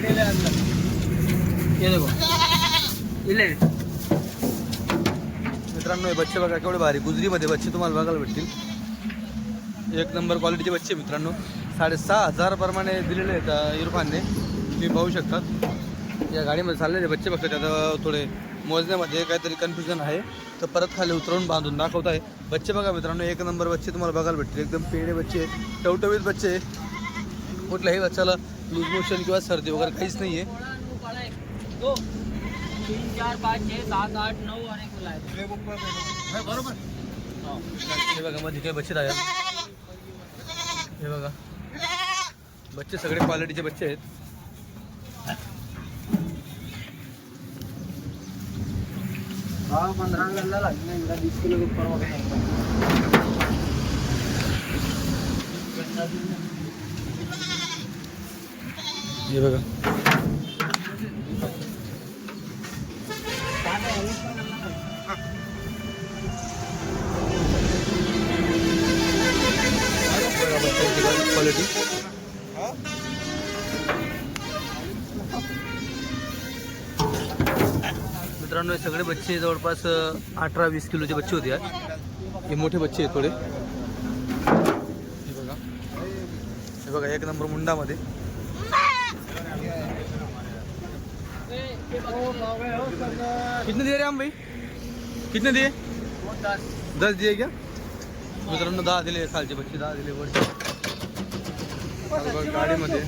देखो इले. मित्रांनो हे बच्चे बघा केवढे भारी. गुजरीमध्ये बच्चे तुम्हाला बघायला भेटतील. एक नंबर क्वालिटीचे बच्चे मित्रांनो. साडेसहा हजार प्रमाणे दिलेले आहेत इरफानने. तुम्ही पाहू शकतात या गाडीमध्ये चाललेले बच्चे बघतात आता थोडे मोजण्यामध्ये काहीतरी कन्फ्युजन आहे. तर परत खाली उतरवून बांधून दाखवत आहे. बच्चे बघा मित्रांनो एक नंबर बच्चे तुम्हाला बघायला भेटतील. एकदम पेडे बच्चे टवटवीत बच्चे कुठल्याही बच्चाला लूज मोशन किंवा सर्दी वगैरे काहीच नाही आहे बरोबर. हे बघा मध्ये काही बच्चे आहे हे बघा. बच्चे सगळे क्वालिटीचे बच्चे आहेत. हा पंधरा गल्ला लागला एकदा वीस किलो हे बघा. क्वालिटी मित्रांनो हे सगळे बच्चे जवळपास अठरा वीस किलोचे बच्चे होते यार. हे मोठे बच्चे आहेत थोडे. हे बघा. हे बघा एक नंबर मुंडामध्ये. कितने दिए रे हम भाई? कितने दिए? दस दिए क्या? मित्रांनो, दहा दिले खालचे बच्चे, दहा दिले वरचे हे गाडीमध्ये हे.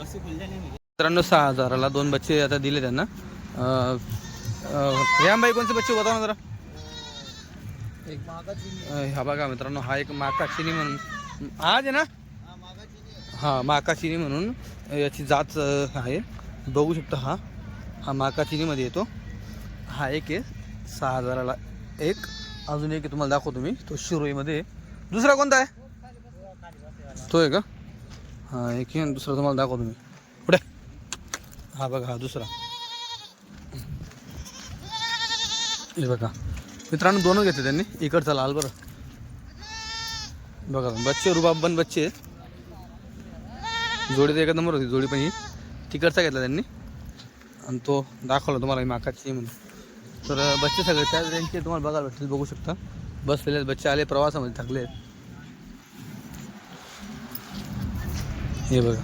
मित्रांनो, सहा हजाराला दोन बच्चे आता दिले त्यांना. राम भाई, कोणते बच्चे? बताओ ना जरा हा बघा हा एक माकाशिनी म्हणून. आज आहे ना हा माकाचिनी म्हणून याची जात आहे. बघू शकता हा. हा माकाचिनीमध्ये येतो. हा एक आहे. सहा हजाराला एक. अजून एक आहे तुम्हाला दाखवतो मी. तो शिरोईमध्ये आहे. दुसरा कोणता आहे? तो आहे का? हा एक आहे दुसरा तुम्हाला दाखवतो मी. पुढे. हा बघा हा दुसरा. हे बघा. मित्रांनो दोनच घेतले त्यांनी. इकडचा लाल बरं. बघा बच्चे रुबाबन बच्चे आहेत. जोडी तर एकच नंबर होती जोडी पण ही. तिकडचा घेतला त्यांनी. आणि तो दाखवला तुम्हाला माकाची म्हणून तर बच्चे सगळे त्या रेंजचे तुम्हाला बघायला भेटतील बघू शकता. बसलेले आहेत बच्चे आले प्रवासामध्ये थकले आहेत. हे बघा.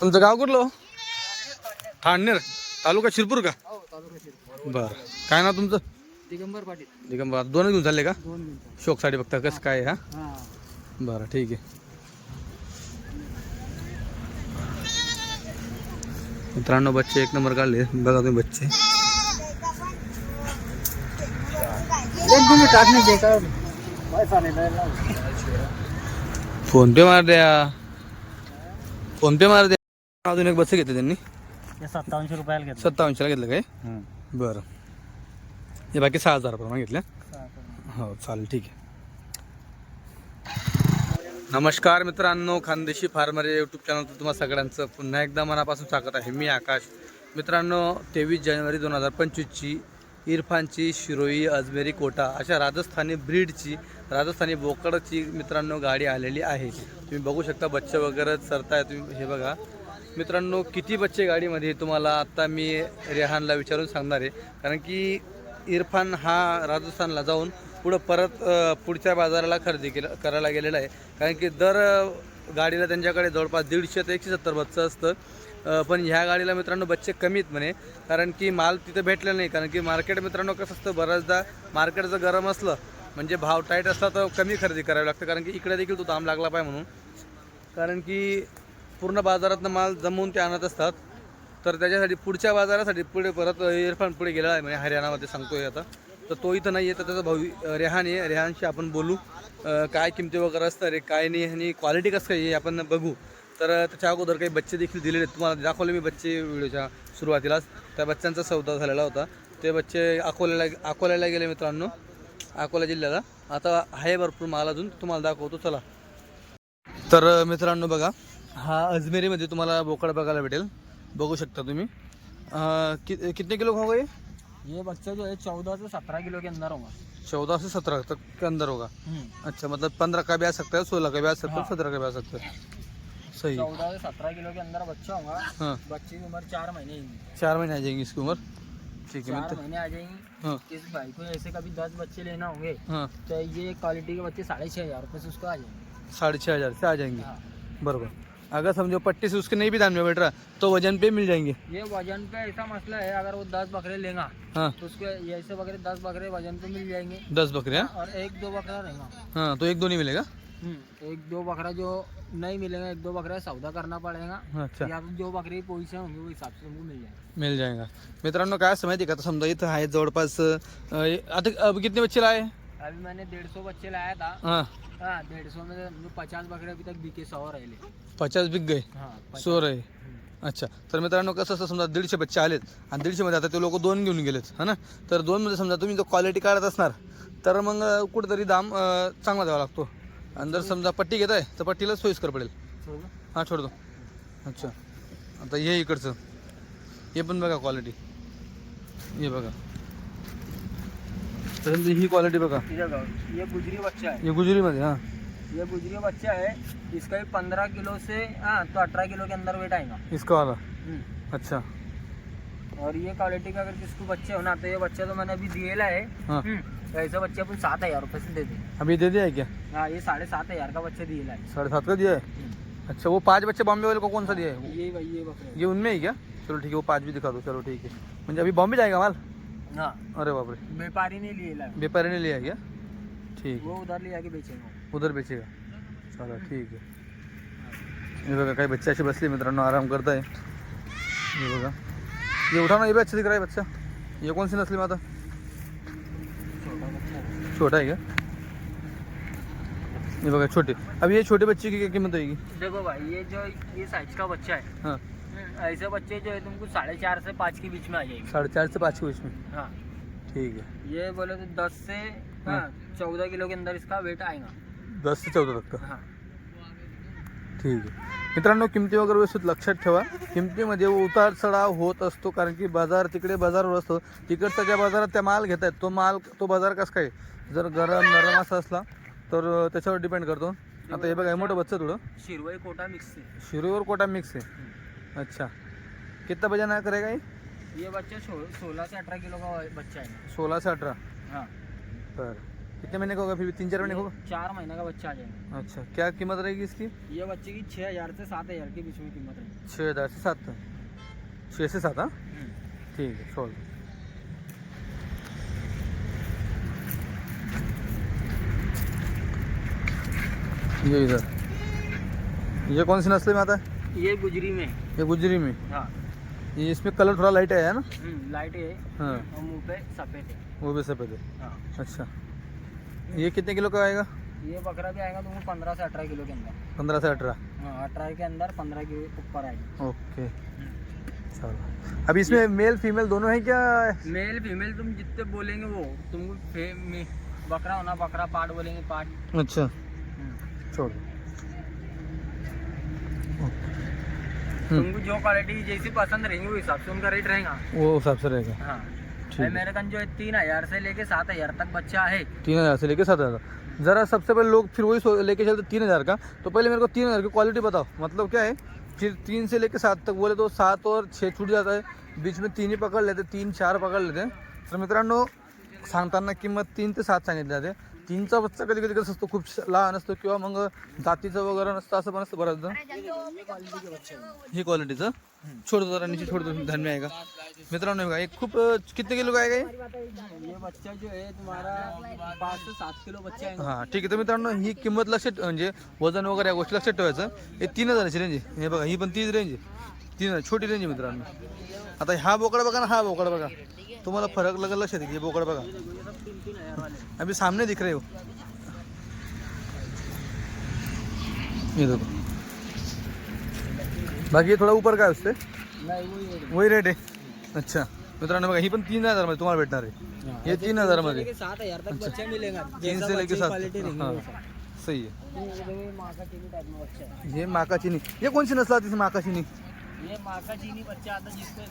तुमचं गाव कुठलं हो? ठाणनेर. तालुका शिरपूर का? बरं. काय नाव तुमचं? दिगंबर पाटील. दिगंबर. दोनच घेऊन चालले का? शोकसाठी बघता कसं काय हा? हा. बरं ठीक आहे. मित्रांनो बच्चे एक नंबर काढले. बघा तुम्ही बच्चे. फ़ोन पे मार द्या. फ़ोन पे मार द्या. अजून एक बच्चे घेतले त्यांनी. हे सत्तावनशे रुपयाला घेतलं. सत्तावन्नशेला घेतलं काय? बरं. हे बाकी सहा हज़ार प्रमाणे घेतल्या. हो चालेल ठीक आहे. नमस्कार मित्रांनो खानदेशी फार्मर यूट्यूब चॅनलवर तुम्हा सगळ्यांचं पुन्हा एकदा मनापासून स्वागत आहे. मी आकाश. मित्रांनो तेवीस जानेवारी दोन हजार पंचवीसची इरफानची शिरोई अजमेरी कोटा अशा राजस्थानी ब्रीडची राजस्थानी बोकडची मित्रांनो गाडी आलेली आहे. तुम्ही बघू शकता बच्चे वगैरे चरताय तुम्ही. हे बघा. मित्रांनो किती बच्चे गाडीमध्ये तुम्हाला आत्ता मी रेहानला विचारून सांगणार आहे. कारण की इरफान हा राजस्थानला जाऊन पुढं परत पुढच्या बाजाराला खरेदी केलं करायला गेलेला आहे. कारण की दर गाडीला त्यांच्याकडे जवळपास दीडशे ते एकशे सत्तर बच्चं असतं. पण ह्या गाडीला मित्रांनो बच्चे कमीत म्हणे. कारण की माल तिथं भेटलेला नाही. कारण की मार्केट मित्रांनो कसं असतं बऱ्याचदा मार्केट जर गरम असलं म्हणजे भाव टाईट असला तर कमी खरेदी करावी लागतं. कारण की इकडे देखील तो दाम लागला पाहिजे म्हणून. कारण की पूर्ण बाजारातनं माल जमवून ते आणत असतात. तर त्याच्यासाठी पुढच्या बाजारासाठी पुढे परत इरफान पुढे गेलेला आहे म्हणजे हरियाणामध्ये सांगतोय आता. तर तो इथं नाही आहे तर त्याचा भाऊ रेहान आहे. रेहानशी आपण बोलू काय किमती वगैरे असतात रे काय नाही आणि क्वालिटी कसं काय आहे आपण बघू. तर त्याच्या अगोदर काही बच्चे देखील दिलेले आहेत. तुम्हाला दाखवले मी बच्चे व्हिडिओच्या सुरुवातीलाच त्या बच्चांचा सौदा झालेला होता. ते बच्चे अकोल्याला अकोल्याला गेले मित्रांनो अकोला जिल्ह्याला. आता आहे भरपूर माल अजून तुम्हाला दाखवतो चला. तर मित्रांनो बघा हा अजमेरीमध्ये तुम्हाला बोकड बघायला भेटेल. बघू शकता तुम्ही. कि कितने किलो खाऊ ये ये बच्चा जो है चौदह से सत्रह किलो के अंदर होगा। चौदह से सत्रह तक के अंदर होगा? अच्छा मतलब पंद्रह का भी आ सकता है सोलह का भी आ सकता है हाँ। सत्रह का भी आ सकता है। सही। चौदह से सत्रह किलो के अंदर बच्चा होगा। हाँ। बच्चे की उम्र चार महीने चार महीने आ जाएँगी इसकी उम्र? ठीक है चार महीने आ जाएँगी। हाँ। इस भाई को ऐसे कभी दस बच्चे लेना होंगे हाँ। तो ये क्वालिटी के बच्चे साढ़े छः हज़ार रुपये से उसको आ जाएँगे। साढ़े छः हज़ार से आ जाएँगे। हाँ। बराबर। अगर समझो पट्टी से उसके नहीं भी दाम में बैठ रहा तो वज़न पे मिल जाएँगे। ये वज़न पे ऐसा मसला है अगर वो दस बकरे लेगा हाँ। तो उसको ऐसे बकरे दस बकरे वज़न पे मिल जाएँगे। दस बकरे हाँ? और एक दो बकरा रहेगा। हाँ तो एक दो नहीं मिलेगा? एक दो बकरा जो नहीं मिलेगा एक दो बकरा सौदा करना पड़ेगा। अच्छा। या तो जो बकरी पोजिशन होंगे वो हिसाब से हमको मिल जाएगा। मिल जाएगा। मित्रांनो काय आहे का आता समजा इथं आहे जवळपास अं, आता अब कितने बच्चे लाए? अभी मैंने डेढ़ सौ बच्चे लाया था। हाँ। हाँ डेढ़ सौ में पचास बकरे अभी तक बिके सौ रहे पचास बिक गए? हाँ सो रहे. अच्छा तर मित्रांनो कसं असं समजा दीडशे बच्चे आलेत आणि दीडशेमध्ये आता ते लोक दोन घेऊन गेलेत हा ना? तर दोनमध्ये समजा तुम्ही जर क्वालिटी काढत असणार तर मग कुठेतरी दाम चांगला द्यावा लागतो. आणि जर समजा पट्टी घेत आहे तर पट्टीला सोयीस्कर पडेल. हां छोड दो. अच्छा. आता हे इकडचं. हे पण बघा क्वालिटी हे बघा. तर ही क्वालिटी बघा ये गुजरी बच्चा है। हे गुजरीमध्ये हाँ। ये गुजरी बच्चा है इसका भी पंद्रह किलो से हाँ तो अठारह किलो के अंदर वेट आएगा। इसका वाला? हम्म. अच्छा। और ये क्वालिटी का अगर किसको बच्चे हो ना तो ये बच्चा तो मैंने अभी दिएला है। हाँ। हम्म. तो ऐसा बच्चे अपन सात हज़ार रुपये से दे दें अभी दे दिया है क्या? हाँ ये साढ़े सात हज़ार का बच्चा दिएला है। साढ़े सात का दिया है? हम्म. अच्छा वो पाँच बच्चे बॉम्बे वाले को कौन सा दिया है ये भाई ये बकरे। ये उनमें ही क्या? चलो ठीक है वो पाँच भी दिखा दो चलो ठीक है। म्हणजे अभी बॉम्बे जाएगा माल? हाँ. अरे बाप रे व्यापारी ने है व्यापारी ने लिया क्या ठीक. वो उधर ले जाके बेचेंगे है उधर बेचेगा चला ठीक आहे. हे बघा काही बच्चे असे बसले मित्रांनो आराम करताय. हे बघा. ये उठा ना ये भी अच्छा दिख रहा है बच्चा. ये कौन सी नस्ली में आता? छोटा है क्या ये बघा छोटे. अब ये छोटे बच्चे की क्या कीमत होगी देखो भाई ये जो ये साइज़ का बच्चा है हाँ. हम्म, ऐसे बच्चे जो है तुमको साढ़े चार से पाँच के बीच में आ जाएंगे। साढ़े चार से पाँच के बीच में? हाँ। ठीक है। ये बोले तो दस से हाँ चौदह किलो के अंदर इसका वेट आएगा। दस ते चौदा तक का? हाँ। ठीक आहे मित्रांनो किमती वगैरे व्यवस्थित लक्षात ठेवा. किमतीमध्ये उतार चढाव होत असतो कारण की बाजार तिकडे बाजारवर असतो. तिकडच्या ज्या बाजारात त्या माल घेत आहेत तो माल तो बाजार कसा काय? जर गरम नरम असा असला तर त्याच्यावर डिपेंड करतो. आता हे बघा हे मोठं बच्चं थोडं. शिरवई कोटा मिक्स है शिरोवर कोटा मिक्स है अच्छा। कितना वज़न है करेगा ये? ये बच्चा सोलह से अठारह किलो का बच्चा है। सोलह से अठारह? हाँ। पर कितने महीने का होगा? फिर तीन चार महीने का होगा? चार महीने का बच्चा आ जाएगा। अच्छा क्या कीमत रहेगी इसकी? ये बच्चे की छः हज़ार से सात हज़ार के बीच में कीमत है छः हज़ार से सात? छः से सात हाँ? ठीक है छोड़ दो। ये इधर। ये कौन सी नस्ल में आता है ये गुजरी में। ये गुजरी में? हाँ। ये इसमें कलर थोड़ा लाइट है ना? लाइट है। हाँ। और मुँह पे सफ़ेद है। वो भी सफ़ेद है। हाँ। अच्छा। ये कितने किलो का आएगा? ये बकरा भी आएगा तुमको पंद्रह से अठारह किलो के अंदर। पंद्रह से अठारह? हाँ अठारह के अंदर पंद्रह के ऊपर आएगा। ओके। चलो। अभी इसमें मेल फीमेल दोनों है क्या? मेल फीमेल तुम जितने बोलेंगे वो तुमको बकरा होना बकरा पार्ट बोलेंगे पार्ट अच्छा। छोड़। हम्म, तुमको जो क्वालिटी जैसी पसंद रहेंगी वो हिसाब से उनका रेट रहेगा। वो हिसाब से रहेगा। हाँ। ठीक है। अमेरिकन जो है तीन हज़ार से लेके सात हज़ार तक बच्चा है। तीन हज़ार से लेके सात हज़ार ज़रा सबसे पहले लोग फिर वही लेके चलते तीन हज़ार का। तो पहले मेरे को तीन हज़ार की क्वालिटी बताओ। मतलब क्या है? फिर तीन से लेके सात तक बोले तो सात और छः छूट जाता है। बीच में तीन ही पकड लेते तीन चार पकड लेते। तर मित्रांनो सांगताना किंमत तीन ते सात सांगितली जाते। तीनचा बच्चा कधी कधी कसं असतो खूप लहान असतो किंवा मग जातीचं वगैरे नसतं असं पण असतं बऱ्याचदा. के हैं क्वालिटीचं छोड़ दो जरा नीचे छोड़ दो धन्य आएगा मित्रांनो हे बघा, एक खूप अं, कितने किलो का आएगा ये ये बच्चा जो है तुम्हारा पाँच से सात किलो बच्चा है हां ठीक आहे. तर मित्रांनो ही किंमत लक्षात म्हणजे वजन वगैरे या गोष्टी लक्षात ठेवायचं. हे तीन हजाराची रेंज आहे. हे बघा ही पण तीच रेंज आहे. तीन हजार छोटी रेंज आहे मित्रांनो. आता हा बोकडा बघा ना हा बोकडा बघा. तुम्हाला फरक लगेच लक्षात येईल बोकडा बघा. ये हज़ार अभी सामने दिख रहे हो। ये देखो। बाकी ये थोड़ा ऊपर का है उससे। ये वही रेट आहे अच्छा। मित्रांनो बघा ही पण तीन हजारमध्ये तुम्हाला भेटणार आहे. हे. तीन हज़ार बच्चा तीन से लेके सात. हाँ. सही है ये माँ में है ये माका चीनी ये कौन सी नस्ल आती है माका चीनी. ये माँ का चीनी? बच्चा आता है जिसको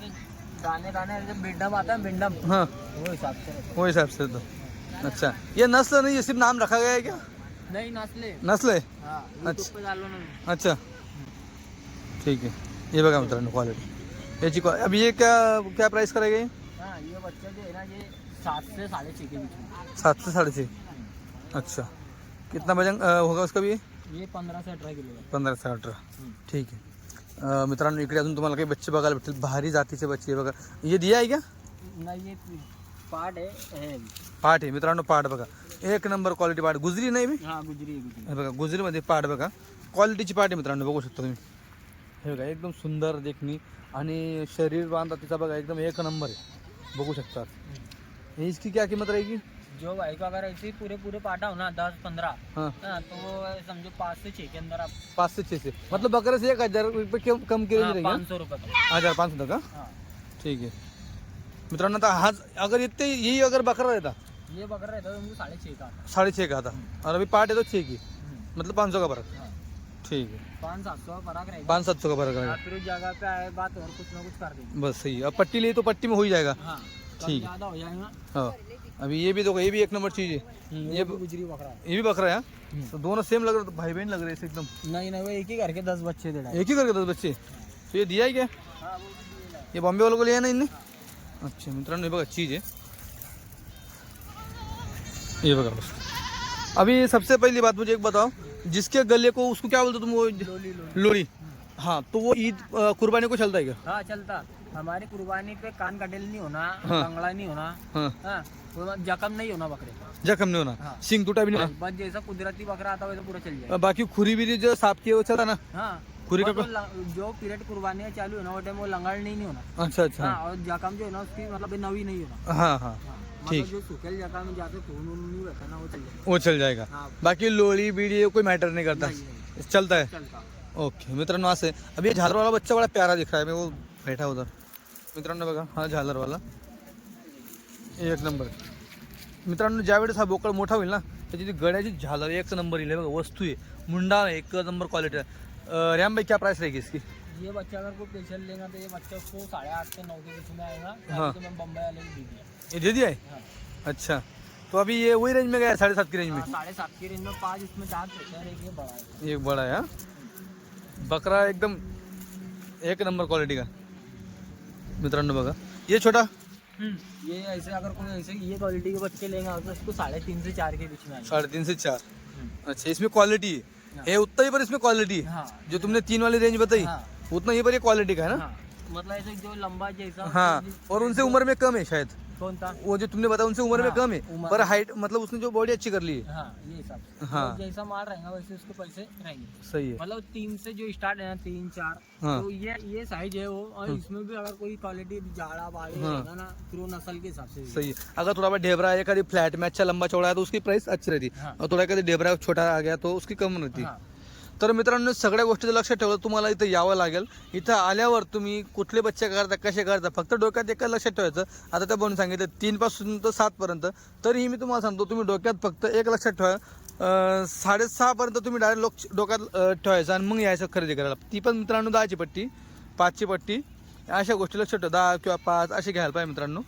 दाने दाने बिंडम आता है बिंडम. हाँ. वो हिसाब से वो हिसाब से तो अच्छा ये नस्ल नहीं ये सिर्फ़ नाम रखा गया है क्या? नहीं नस्ले। नस्ल? हाँ अच्छा। अच्छा। ठीक हे बघा मित्रांनो क्वालिटी याची क्वा अभी ये क्या क्या प्राइस करेगा ये? हाँ ये बच्चा जो है ना ये सात से साढ़े छः के बीच में। सात से साढ़े छः अच्छा। कितना वज़न होगा उसका भी ये? पंद्रह से अठारह किलो है। पंधरा ते अठरा ठीक आहे अ, मित्रांनो इकडे अजून तुम्हाला काही बच्चे बघायला भेटतील भारी जातीचे बच्चे बघा. ये दिया आहे क्या? ना ये पार्ट है है पाठ आहे मित्रांनो पाठ बघा. एक नंबर क्वालिटी पाठ गुजरी नाही मी हाँ गुजरी है गुजरी हे बघा गुजरीमध्ये पाठ बघा. क्वालिटीची पाठ आहे मित्रांनो बघू शकता तुम्ही. हे बघा एकदम सुंदर देखणी आणि शरीर बांधा तिचा बघा एकदम एक नंबर आहे. बघू शकता. इसकी क्या किंमत रहेगी? जो भाई को अगर ऐसे ही पूरे पूरे पाटा हो ना दस पंद्रह हाँ. हाँ तो समझो पाँच से छः के अंदर आप पाच से छः से. मतलब बकरे से एक हज़ार रुपये कम कम की रेंज हाँ, रहेगी पाँच सौ रुपये. हज़ार पाच सौ का? हाँ. ठीक आहे. मित्रांनो आता हा अगर इतने यही अगर बकरा रहता ये बकरा रहता साढ़े छः का आता साढ़े छः का था और अभी पार्ट है तो छः की. मतलब पाँच सौ का फ़र्क? हाँ, ठीक है पाँच सात सौ का फ़र्क रहेगा पाँच सात सौ का फ़र्क रहेगा फिर उस जगह पे आए बात और कुछ ना कुछ कर देंगे बस सही अब पट्टी ली तो पट्टी में हो ही जाएगा. ठीक है। ज़्यादा हो जाएगा. हाँ. अभी ये भी देखो ये भी एक नंबर चीज़ है. ये गुजरी बकरा है. ये भी बकरा है हाँ? तो दोनों सेम लग रहे भाई बहन लग रहे एकदम. नहीं नहीं वो एक ही करके दस बच्चे दे एक ही करके दस बच्चे? तो ये दिया है क्या? हाँ। ये बॉम्बे वालों को लिया ना इनने? अच्छा मित्रांनो हे बघा चीज़ आहे. ये बघा बस. अभी सबसे पहली बात मुझे एक बताओ जिसके गले को उसको क्या बोलते तुम वो लोली लोली। लोड़ी हाँ तो वो ईद कुर्बानी को चलता है क्या? हाँ चलता। हमारी कुर्बानी पे कान कटेल नहीं होना हाँ। कंगड़ा नहीं होना। हाँ। हाँ जख्म नहीं होना बकरे जख्म नहीं होना? हाँ। सिंग टूटा भी नहीं होना? बस जैसा कुदरती बकरा आता है वैसा पूरा चल जाएगा। बाकी खुरी भी जो साफ़ की वो चला ना? हाँ। खुरी का जो पीरियड कुर्बानी चालू है ना वो टाइम वो लंगड़ नहीं, नहीं होना अच्छा अच्छा. हाँ और जख्म जो है ना उसकी मतलब नवी नहीं होना हाँ हाँ. हाँ, ठीक। मतलब जो सूखेल जगह में जाके खून नहीं रहता ना वो चल जाएगा वो चल जाएगा हाँ. बाकी लोड़ी बीड़ी ये कोई मैटर नहीं करता. चलता है. ओके मित्रांनो असं. आहे अभी ये झालर वाला बच्चा बड़ा प्यारा दिख रहा है मैं वो बैठा उधर. मित्रांनो बघा हा झालर वाला एक नंबर. मित्रांनो ज्यावेळेस हा बोकड मोठा होईल ना त्याची ती गड्याची झालर एक नंबर येईल. हे बघा वस्तू आहे. मुंडा एक नंबर क्वालिटी आहे. रॅम भाई क्या प्राइस रहेगी इसकी? ये बच्चा अगर कोई पेशेंट लेगा तो ये बच्चा उसको साढ़े आठ से नौ के बीच में आएगा। हाँ। तो मैं बम्बई वाले दी दिया ये दे दिया है? हाँ। अच्छा। तो अभी ये वही रेंज में गया साढ़े सात की रेंज में? हाँ, साढ़े सात की रेंज में पाँच इसमें दांत होते एक ये बड़ा है। एक बड़ा है हाँ? बकरा एकदम एक नंबर क्वालिटी का। मित्रांनो बघा। ये छोटा? ये ऐसे अगर कोई ऐसे ये क्वालिटी के बच्चे लेंगे तो उसको साढ़े तीन से चार के बीच में साढ़े तीन से चार। हम्म। अच्छा इसमें क्वालिटी है? ये उतना ही पर इसमें क्वालिटी है। हाँ। जो तुमने तीन वाली रेंज बताई हाँ। उतना ही पर ये क्वालिटी का है ना? हाँ। मतलब ऐसे जो लंबा जैसा हाँ और उनसे उम्र में कम है शायद। कौन था वो जो तुमने बताया उनसे उम्र में हाँ, कम है पर हाइट मतलब उसने जो बॉडी अच्छी कर ली है। हाँ ये हिसाब हाँ। तो जैसा माल रहेगा वैसे उसके पैसे रहेंगे। सही है। मतलब तीन से जो स्टार्ट है ना तीन चार हाँ। तो ये ये साइज़ है वो और इसमें भी अगर कोई क्वालिटी जाड़ा हाँ। ना फिर नस्ल के हिसाब से सही है। अगर थोड़ा बहुत ढेबरा है कभी फ्लैट में अच्छा लंबा चौड़ा है तो उसकी प्राइस अच्छी रहती। हाँ। और थोड़ा कभी ढेबरा छोटा आ गया तो उसकी कम रहती। हाँ। तर मित्रांनो सगळ्या गोष्टीचं लक्ष ठेवलं तुम्हाला इथं यावं लागेल. इथं आल्यावर तुम्ही कुठले बच्चे करता कसे करता फक्त डोक्यात एका लक्षात ठेवायचं. आता त्या बनून सांगितलं तीनपासून तर सातपर्यंत तरीही मी तुम्हाला सांगतो तुम्ही डोक्यात फक्त एक लक्षात ठेवा. साडेसहापर्यंत तुम्ही डायरेक्ट लोक डोक्यात ठेवायचं आणि मग यायचं खरेदी करायला. ती पण मित्रांनो दहाची पट्टी पाचची पट्टी. अशा गोष्टी लक्षात ठेवा. दहा किंवा पाच असे घ्यायला पाहिजे मित्रांनो.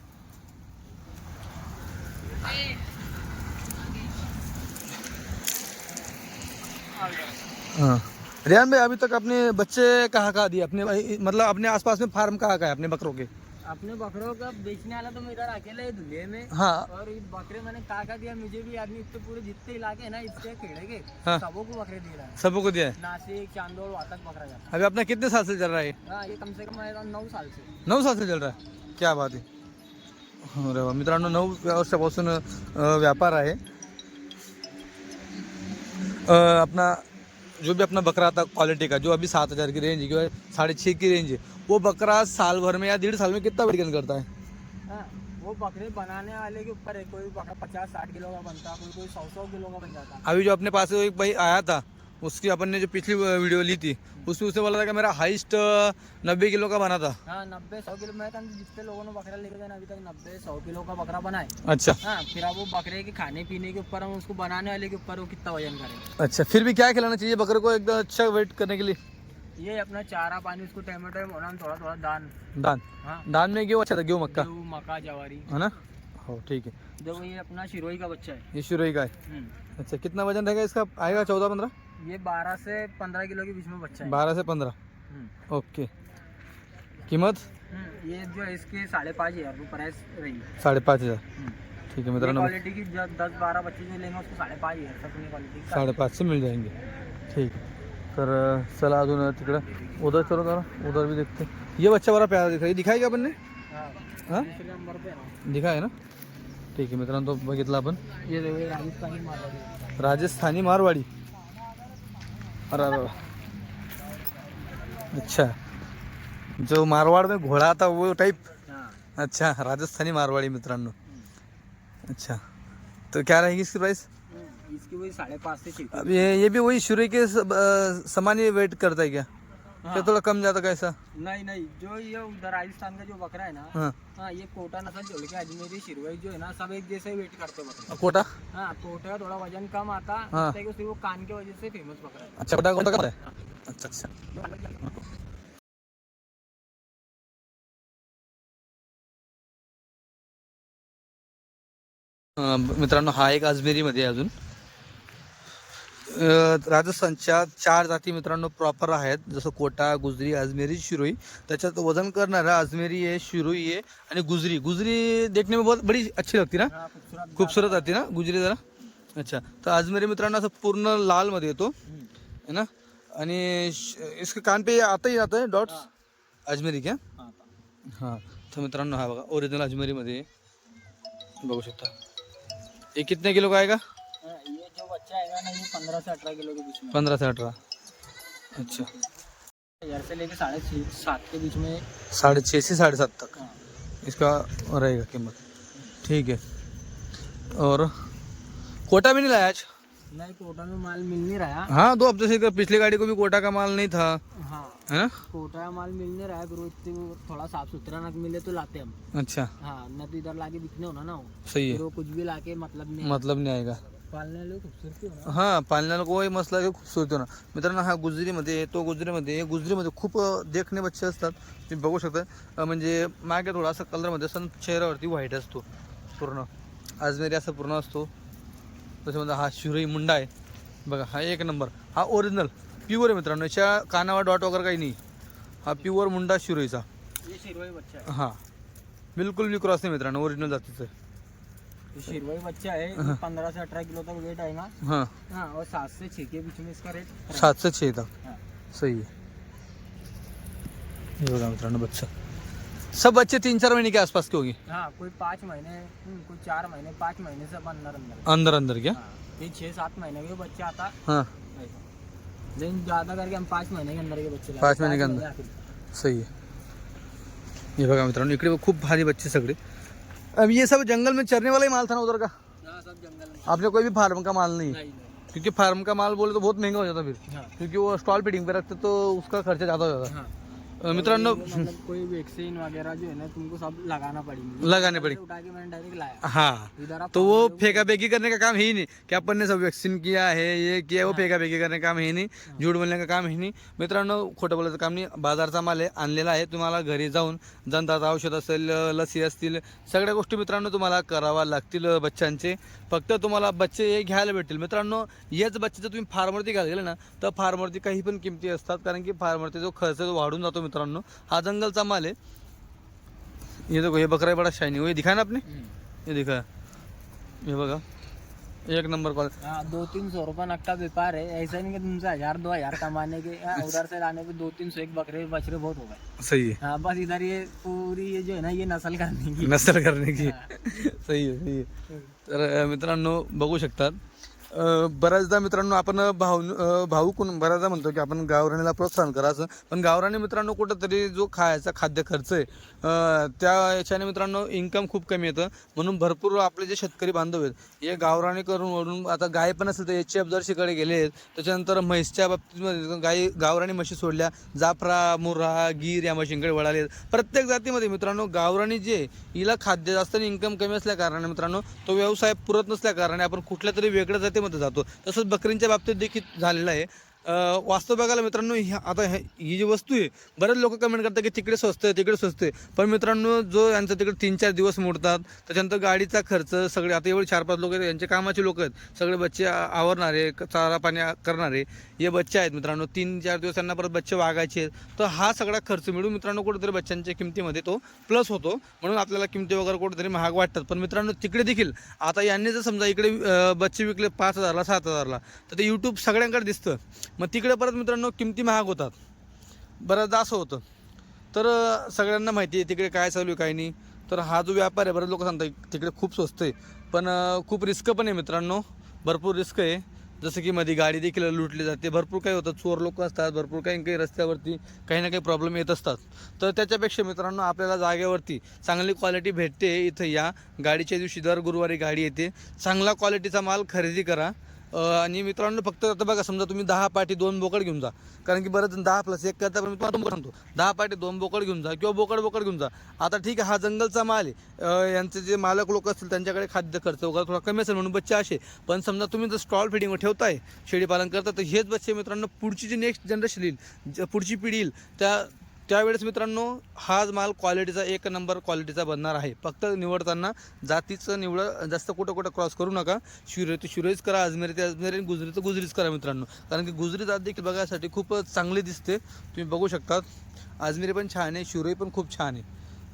हाँ। रियान भाई अभी तक अपने बच्चे कहाँ कहाँ दिए अपने मतलब अपने आसपास में फार्म कहाँ कहाँ है अपने बकरों के? अपने बकरों का बेचने वाला तो मैं इधर अकेले ही धुले में। हाँ। और ये बकरे मैंने कहा का दिया मुझे भी आदमी इतने पूरे जितने इलाके हैं ना इसके खेड़े के हाँ। सबों को बकरे दे रहा है सबको दिया है? नासिक चांदोड़ वहाँ तक बकरा जाता अभी अपना कितने साल से चल रहा है ये? हाँ ये कम से कम नौ साल से। नऊ साल से चल रहा है? क्या बात है। मित्रांनो नऊ वर्षापासून व्यापार आहे। अं, अपना जो भी अपना बकरा था क्वालिटी का जो अभी सात हज़ार की रेंज है साढ़े छः की रेंज है वो बकरा साल भर में या डेढ़ साल में कितना वेट करता है? हाँ वो बकरे बनाने वाले के ऊपर है कोई बकरा पचास साठ किलो का बनता है कोई कोई सौ सौ किलो का बन जाता। है अभी जो अपने पास एक भाई आया था उसकी अपन ने जो पिछली वीडियो ली थी उसमें उसने बोला था कि मेरा हाइस्ट नब्बे किलो का बना था। हाँ नब्बे सौ किलो मैं जितने लोगों ने बकरा लेके गए अभी तक नब्बे सौ किलो का बकरा बनाए। अच्छा। हाँ फिर अब वो बकरे के खाने पीने के ऊपर हम उसको बनाने वाले के ऊपर वो कितना वज़न करें। अच्छा फिर भी क्या खिलाना चाहिए बकरे को एकदम अच्छा वेट करने के लिए? ये अपना चारा पानी उसको टाइम टाइम होना थोड़ा थोड़ा दान। दान? हाँ। दान में गेहूँ अच्छा था? गेहूँ मक्का? मक्का जवारी। है ना? हो ठीक है। देखो ये अपना शिरोई का बच्चा है। ये शुरू का है। हम्म। अच्छा कितना वज़न रहेगा इसका? आएगा चौदह पंद्रह? ये बारह से पंद्रह किलो के बीच में बच्चा है। बारह से पंद्रह? हम्म। ओके। कीमत? हम्म, ये जो है इसके साढ़े पाँच हज़ार रुपये प्राइस रही साढ़े पाच हज़ार। हम्म। ठीक है मित्रांनो क्वालिटी की जो दस बारह बच्चे जो लेंगे उसको साढ़े पाँच हज़ार तक क्वालिटी की साडेपाच से मिल जाएँगे। ठीक। तर चला अजून तिकडं। उधर चलो जरा उधर भी देखते ये बच्चा बड़ा प्यारा दिखा ये दिखाई का अपन ने? हाँ। हाँ? दिखा आहे ना? ठीक आहे मित्रांनो तो बघितला आपण। ये राजस्थानी मारवाड़ी। राजस्थानी मारवाड़ी। अरे. अच्छा जो मारवाड़ में घोड़ा था वो टाइप अच्छा राजस्थानी मारवाड़ी मित्रांनो अच्छा तो क्या रहेगी इसकी प्राइस इसकी वही साढ़े पाँच से अब ये ये भी वही शुरू के समान ही वेट करता है क्या हाँ। थोड़ा कम ज्यादा कैसा नहीं नहीं. जो ये उधर राजस्थान का जो बकरा है ना हाँ. हाँ ये कोटा नस्ल जोड़ के अजमेरी शिरवई जो है ना सब एक जैसे वेट करते बकरे. कोटा? हाँ कोटा का थोड़ा वजन कम आता हाँ। सिर्फ वो कान के वजह से फेमस बकरा है अच्छा कोटा कोणता है अच्छा अच्छा. मित्रांनो हा एक अजमेरीमध्ये आहे अजून. राजस्थानच्या चार जाती मित्रांनो प्रॉपर आहेत. जसं कोटा गुजरी अजमेरी शिरोई. त्याच्यात वजन करणारा अजमेरी आहे शिरोई आहे आणि गुजरी. गुजरी देखने में बहुत बड़ी अच्छी लगती ना? हाँ खूबसूरत आती ना? गुजरी जरा? अच्छा. तर अजमेरी मित्रांनो असं पूर्ण लाल मध्ये येतो. है ना? आणि इसके कान पे आता ही आता है डॉट्स हाँ, अजमेरी क्या? हाँ, हां. तर मित्रांनो हा बघा ओरिजिनल अजमेरीमध्ये. आहे. बघू शकता. ये कितने किलो का हाँ, ये जो बच्चा आएगा ना ये पंद्रह से अठारह किलो के बीच में। पंद्रह से अठारह। अच्छा। हज़ार से लेके साढ़े छः सात के बीच में। साढ़े छः से साढ़े सात तक। हाँ, इसका रहेगा कीमत। ठीक है। और कोटा भी नहीं लाया आज? नहीं कोटा में माल मिल नहीं रहा। हाँ दो हफ़्ते से पिछली गाड़ी को भी कोटा का माल नहीं था। हाँ। है ना? कोटा का माल मिल नहीं रहा है फिर थोड़ा साफ़ सुथरा ना मिले तो लाते हम। अच्छा। हाँ न तो इधर लाके बिकने होना ना हो सही है। कुछ भी लाके मतलब नहीं। मतलब नहीं आएगा। हो हां पालण्याला कोही मसला आहे खूपसूरत ना मित्रांनो हा गुजरीमध्ये तो गुजरीमध्ये. गुजरीमध्ये खूप देखणे बच्चे असतात. तुम्ही बघू शकता. म्हणजे मागे थोडासा कलरमध्ये असं चेहऱ्यावरती व्हाईट असतो. पूर्ण. अजमेरी असा पूर्ण असतो. त्याच्यामध्ये हा शिरोई मुंडा आहे. बघा हा एक नंबर. हा ओरिजिनल प्युअर आहे मित्रांनो. याच्या कानावर डॉट वगैरे काही नाही. हा प्युअर मुंडा शिरोईचा. है हां. बिलकुल बी क्रॉस नाही मित्रांनो ओरिजिनल जातीचं शिरवाई बच्चा है पंद्रह से अठारह किलो तक वेट आएगा। हाँ। हाँ और सात से छः के बीच में इसका रेट सात से छः तक? हाँ। सही है। ये बघा मित्रांनो बच्चा। सब बच्चे तीन चार महीने के आसपास के होगी? हाँ कोई पाँच महीने हम्म, कोई चार महीने पाँच महीने से अब अंदर अंदर। अंदर अंदर क्या? हाँ ये छः सात महीने के बच्चे आता। हाँ। लेकिन ज़्यादा करके हम पाँच महीने के अंदर के बच्चे पाँच महीने के अंदर। सही है। ये बघा मित्रांनो इकडे खूप भारी बच्चे सगळे। अब ये सब जंगल में चरने वाला ही माल था ना उधर का? हाँ सब जंगल में। आपने कोई भी फार्म का माल नहीं। नहीं नहीं। क्योंकि फार्म का माल बोले तो बहुत महँगा हो जाता फिर। हाँ। क्योंकि वो स्टॉल फिटिंग पे रखते तो उसका खर्चा ज़्यादा हो जाता। हाँ। मित्रांनो कोई वैक्सीन वगैरह जो है ना तुमको सब लगाना पड़ेगी। लगाने पड़ी उठा के मैंने डायरेक्ट लाया। हाँ इधर आप तो वो फेंका करने का काम है नहीं कि अपन ने सब वॅक्सिन किया है ये किया वो फेंका फेंकी करने का काम है नाही बोलने का काम है नाही। मित्रांनो खोटं बोलायचं काम नाही बाजारचा माल आहे आणलेला आहे तुम्हाला घरी जाऊन दंताचं औषध असेल लसी असतील सगळ्या गोष्टी मित्रांनो तुम्हाला करावा लागतील बच्चांचे फक्त तुम्हाला बच्चे हे घ्यायला भेटतील. मित्रांनो हेच बच्चे जर तुम्ही फार्मवरती घ्यायला गेले ना तर फार्मवरती काही पण किमती असतात कारण की फार्मवरती जो खर्च वाढून जातो मित्रांनो. हा जंगलचा माल आहे. ये देखो ये बकरा है बड़ा शाइनी वो ये दिखाया ना आपने? ये दिखा. ये बघा. एक नंबर कॉल हाँ दो तीन सौ रुपये नक्का व्यापार है ऐसा नहीं कि तुमसे हजार दो हजार कमाने के हाँ, उधर से लाने पे दो तीन सौ एक बकरे बछड़े बहुत हो गए। सही है। हाँ बस इधर ये पूरी ये जो है ना ये नस्ल करने की। नसल करणे की। सही आहे सही आहे तर मित्रांनो बघू शकतात. बऱ्याचदा मित्रांनो आपण भाऊ अ, भाऊकून बऱ्याचदा म्हणतो की आपण गावराणीला प्रोत्साहन करायचं पण गावराणी मित्रांनो कुठंतरी जो खायचा खाद्य खर्च आहे त्या याच्याने मित्रांनो इन्कम खूप कमी येतं. म्हणून भरपूर आपले जे शेतकरी बांधव आहेत हे गावराणी करून वरून आता गाय पण असेल तर एच एफ गेले आहेत त्याच्यानंतर म्हैसच्या बाबतीमध्ये गाई गावराणी म्हशी सोडल्या जाफरा मुर्रा गीर या म्हशींकडे वळाले. आहेत प्रत्येक जातीमध्ये मित्रांनो गावराणी जे हिला खाद्य जास्त आणि इन्कम कमी असल्या कारणाने मित्रांनो तो व्यवसाय पुरत नसल्या कारणाने आपण कुठल्या तरी वेगळ्या जातीमध्ये जातो. तसंच बकरींच्या बाबतीत देखील झालेलं आहे. वास्तव बघायला मित्रांनो ही आता ही जी वस्तू आहे बरेच लोक कमेंट करतात की तिकडे स्वस्त आहे तिकडे स्वस्त आहे. पण मित्रांनो जो यांचं तिकडे तीन चार दिवस मोडतात त्याच्यानंतर गाडीचा खर्च सगळे आता एवढे चार पाच लोक आहेत यांचे कामाचे लोक आहेत सगळे बच्चे आवरणारे चारा पाणी करणारे हे बच्चे आहेत मित्रांनो. तीन चार दिवस त्यांना परत बच्चे वागायचे आहेत. तर हा सगळा खर्च मिळून मित्रांनो कुठेतरी बच्चांच्या किमतीमध्ये तो प्लस होतो. म्हणून आपल्याला किमती वगैरे कुठेतरी महाग वाटतात. पण मित्रांनो तिकडे देखील आता यांनी जर समजा इकडे बच्चे विकले पाच हजारला सात हजारला तर ते यूट्यूब सगळ्यांकडे दिसतं. मग तिकडे परत मित्रांनो किमती महाग होतात. बऱ्याचदा असं होतं. तर सगळ्यांना माहिती आहे तिकडे काय चालू आहे काय नाही. तर हा जो व्यापार आहे बरेच लोक सांगतात तिकडे खूप स्वस्त आहे. पण खूप रिस्क पण आहे मित्रांनो. भरपूर रिस्क आहे. जसं की मध्ये गाडी देखील लुटली जाते. भरपूर काही होतं. चोर लोक असतात भरपूर काही काही रस्त्यावरती काही ना काही प्रॉब्लेम येत असतात. तर त्याच्यापेक्षा मित्रांनो आपल्याला जागेवरती चांगली क्वालिटी भेटते. इथं या गाडीच्या दिवशी दर गुरुवारी गाडी येते. चांगला क्वालिटीचा माल खरेदी करा. आणि मित्रांनो फक्त आता बघा समजा तुम्ही दहा पाटी दोन बोकड घेऊन जा. कारण की बरेच जण दहा प्लस एक करता पण मी तुम्हाला दोन सांगतो. दहा पाटी दोन बोकड घेऊन जा किंवा बोकड बोकड घेऊन जा. आता ठीक आहे हा जंगलचा माल आहे. यांचे जे मालक लोक असतील त्यांच्याकडे खाद्य खर्च वगैरे थोडा कमी असेल म्हणून बच्चे असे. पण समजा तुम्ही जर स्टॉल फिडिंग ठेवताय शेळीपालन करता तर हेच बच्चे मित्रांनो पुढची जी नेक्स्ट जनरेशन येईल पुढची पिढी येईल त्या त्यावेळेस मित्रांनो हाच माल क्वालिटीचा एक नंबर क्वालिटीचा बनणार आहे. फक्त निवडताना जातीचं निवड जास्त कुठं कुठं क्रॉस करू नका. शिरे ते शिरोईच करा अजमेरी ते अजमेरी आणि गुजरी तर गुजरीच करा मित्रांनो. कारण की गुजरी जात देखील बघायसाठी खूप चांगली दिसते. तुम्ही बघू शकतात. अजमेरी पण छान आहे शिरोई पण खूप छान आहे.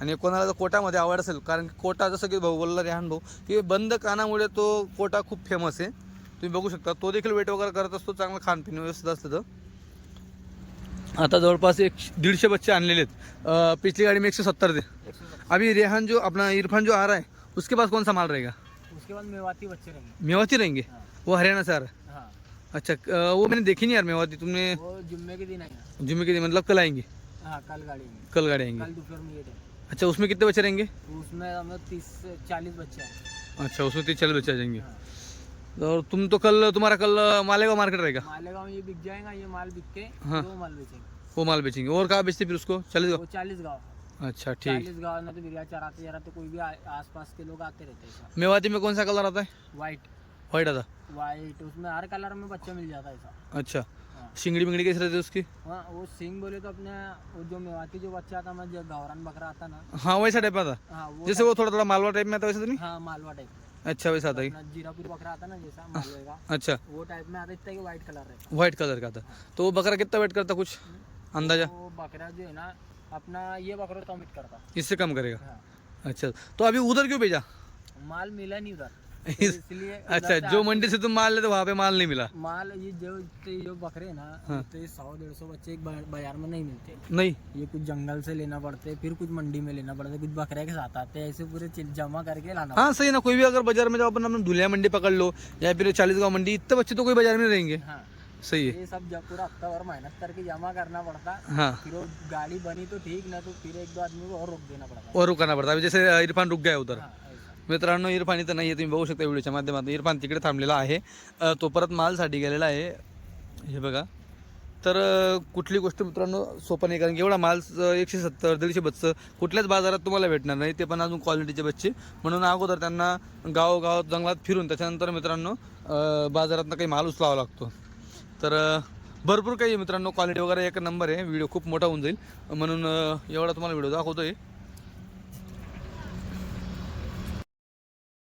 आणि कोणाला जर कोटामध्ये आवड असेल कारण की कोटा जसं की भाऊ बोलला रेहान भाऊ की बंद कानामुळे तो कोटा खूप फेमस आहे. तुम्ही बघू शकता तो देखील वेट वगैरे करत असतो चांगलं खानपिन व्यवस्थित असतं तर. आता जवळपास एक दीडशे बच्चे आणलेले आहेत. पिछली गाड़ी में एक सौ सत्तर. थे अभी रेहान जो अपना इरफान जो आ रहा है उसके पास कौन सा माल रहेगा? उसके बाद मेवाती बच्चे रहेंगे। मेवाती रहेंगे? हाँ। वो हरियाणा से आ रहा है। हाँ। अच्छा वो मैंने देखी नहीं यार मेवाती तुमने वो जुम्मे के दिन आएगा। जुम्मे के दिन मतलब कल आएँगे? हाँ कल गाड़ी कल गाड़ी आएँगे। अच्छा उसमें कितने बच्चे रहेंगे? उसमें तीस चालीस बच्चे अच्छा उसमें तीस चालीस बच्चे आ जाएँगे। हाँ। और तुम तो कल तुम्हारा कल मालेगांव मार्केट रहेगा। मालेगांव ये बिक जाएगा ये माल बिक के हाँ। दो माल बेचेंगे। वो माल बेचेंगे। और कहाँ बेचते फिर उसको? चालीस वो चालीस गाँव अच्छा ठीक। चालीस गाँव में तो बिरिया चराते चराते कोई भी आ- आसपास के लोग आते रहते हैं मेवाती में कौन सा कलर आता है? वाइट वाइट आता। वाइट उसमें हर कलर में बच्चा मिल जाता है अच्छा। सिंगड़ी शिंगड़ी मिंगड़ी कैसे रहती है उसकी? हाँ वो सिंग बोले तो अपने वो जो मेवाती जो बच्चा आता मैं जो गावरान बकरा आता ना। हाँ वैसा टाइप आता। हाँ जैसे वो थोड़ा थोड़ा मालवा टाइप में आता वैसे तो नहीं? हाँ मालवा टाइप अच्छा वैसा आता है अपना बकरा आता ना जैसा अच्छा। वो टाइप में आता इतना कि वाइट कलर है। व्हाइट कलर का था तो वो बकरा कितना वेट करता कुछ? अंदाज़ा? वो बकरा जो है ना अपना ये बकरा कम अमिट करता। इससे कम करेगा? हाँ। अच्छा तो अभी उधर क्यों भेजा? माल मिला नहीं उधर। तो इसलिए अच्छा जो मंडी से तुम माल लेते वहाँ पे माल नहीं मिला? माल ये जो तो जो बकरे हैं हाँ। ना तो ये सौ डेढ़ सौ बच्चे एक बाज़ार में नहीं मिलते। नहीं। ये कुछ जंगल से लेना पड़ते हैं, फिर कुछ मंडी में लेना पड़ता है कुछ बकरे के साथ आते हैं ऐसे पूरे जमा करके लाना हाँ सही ना कोई भी अगर बाज़ार में जाओ अपन अपना धुलिया मंडी पकड़ लो या फिर चालीस गाँव मंडी इतने बच्चे तो कोई बाज़ार में रहेंगे। हाँ। सही है। ये सब जब पूरा हफ़्ता भर मेहनत करके जमा करना पड़ता हाँ। फिर वो गाड़ी बनी तो ठीक ना तो फिर एक दो आदमी को और रोक देना पड़ता। और रुकाना पडता है जैसे इरफान रुक गया उधर। हाँ। मित्रांनो इरफान इथं नाही आहे तुम्ही बघू शकता व्हिडिओच्या माध्यमातून. इरफान तिकडे थांबलेला आहे. तो परत मालसाठी गेलेला आहे. हे बघा. तर कुठली गोष्ट मित्रांनो सोपं नाही कारण एवढा माल एकशे सत्तर दीडशे बच्चं कुठल्याच बाजारात तुम्हाला भेटणार नाही. ते पण अजून क्वालिटीचे बच्चे. म्हणून अगोदर त्यांना गावोगाव जंगलात फिरून त्याच्यानंतर मित्रांनो बाजारातनं काही माल उचलावा लागतो. तर भरपूर काही मित्रांनो क्वालिटी वगैरे एक नंबर आहे. व्हिडिओ खूप मोठा होऊन जाईल. म्हणून एवढा तुम्हाला व्हिडिओ दाखवतो आहे